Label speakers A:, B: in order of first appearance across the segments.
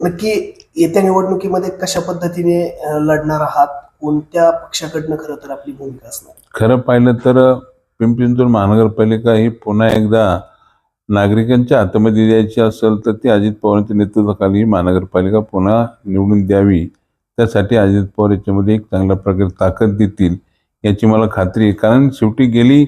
A: नक्की येत्या निवडणुकीमध्ये कशा पद्धतीने लढणार आहात? कोणत्या पक्षाकडनं खरं तर आपली भूमिका असणार?
B: खरं पाहिलं तर पिंपरी चिंचवड महानगरपालिका ही पुन्हा एकदा नागरिकांच्या हातामध्ये द्यायची असेल तर ती अजित पवारांच्या नेतृत्वाखाली ही महानगरपालिका पुन्हा निवडून द्यावी. त्यासाठी अजित पवार याच्यामध्ये एक चांगल्या प्रकारे ताकद देतील याची मला खात्री आहे. कारण शेवटी गेली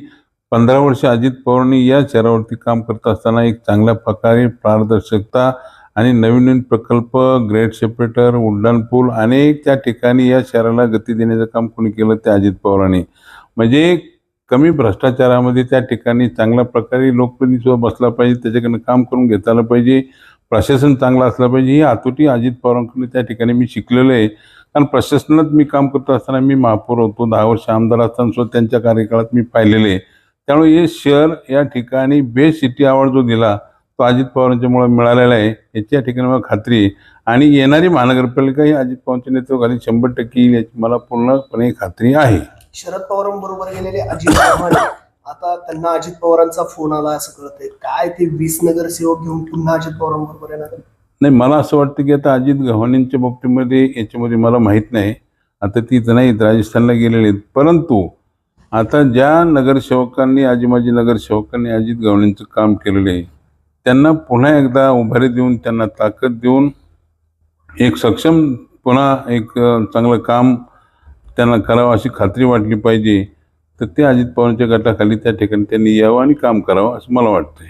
B: पंधरा वर्ष अजित पवारांनी या शहरावरती काम करत असताना एक चांगल्या प्रकारे पारदर्शकता आणि नवीन नवीन प्रकल्प ग्रेट सेपरेटर उड्डाण पूल अनेक त्या ठिकाणी या शहराला गती देण्याचं काम कोणी केलं ते अजित पवारांनी. म्हणजे कमी भ्रष्टाचारामध्ये त्या ठिकाणी चांगल्या प्रकारे लोकप्रतिनिधी बसला पाहिजे त्याच्याकडनं काम करून घेता आलं पाहिजे प्रशासन चांगलं असलं पाहिजे ही आतोटी अजित पवारांकडून त्या ठिकाणी मी शिकलेलं आहे. कारण प्रशासनात मी काम करत असताना मी महापौर होतो दहा वर्ष आमदार असताना सुद्धा त्यांच्या कार्यकाळात मी पाहिलेले आहे. त्यामुळे हे शहर या ठिकाणी बेस्ट सिटी अवॉर्ड जो दिला तो अजित पवारांच्यामुळे मिळालेला आहे याची या ठिकाणी मला खात्री आहे. आणि येणारी महानगरपालिका ही अजित पवारांच्या नेतृत्वाखाली शंभर टक्के येईल याची मला पूर्णपणे खात्री आहे.
A: शरद पवारांबरोबर गेलेले अजित पवार आता त्यांना अजित पवारांचा फोन आला असं कळतंय. काय ते वीस नगरसेवक घेऊन पुन्हा अजित पवारांबरोबर येणार?
B: नाही मला असं वाटतं की आता अजित गव्हाणेंच्या बाबतीमध्ये याच्यामध्ये मला माहीत नाही. आता ती तर नाहीत राजस्थानला गेलेले आहेत. परंतु आता ज्या नगरसेवकांनी आजी माजी नगरसेवकांनी अजित गव्हाणेंचं काम केलेलं आहे त्यांना पुन्हा एकदा उभारी देऊन त्यांना ताकद देऊन एक सक्षम पुन्हा एक चांगलं काम त्यांना करावं अशी खात्री वाटली पाहिजे तर ते अजित पवारांच्या गटाखाली त्या ठिकाणी त्यांनी यावं आणि काम करावं असं मला वाटतंय.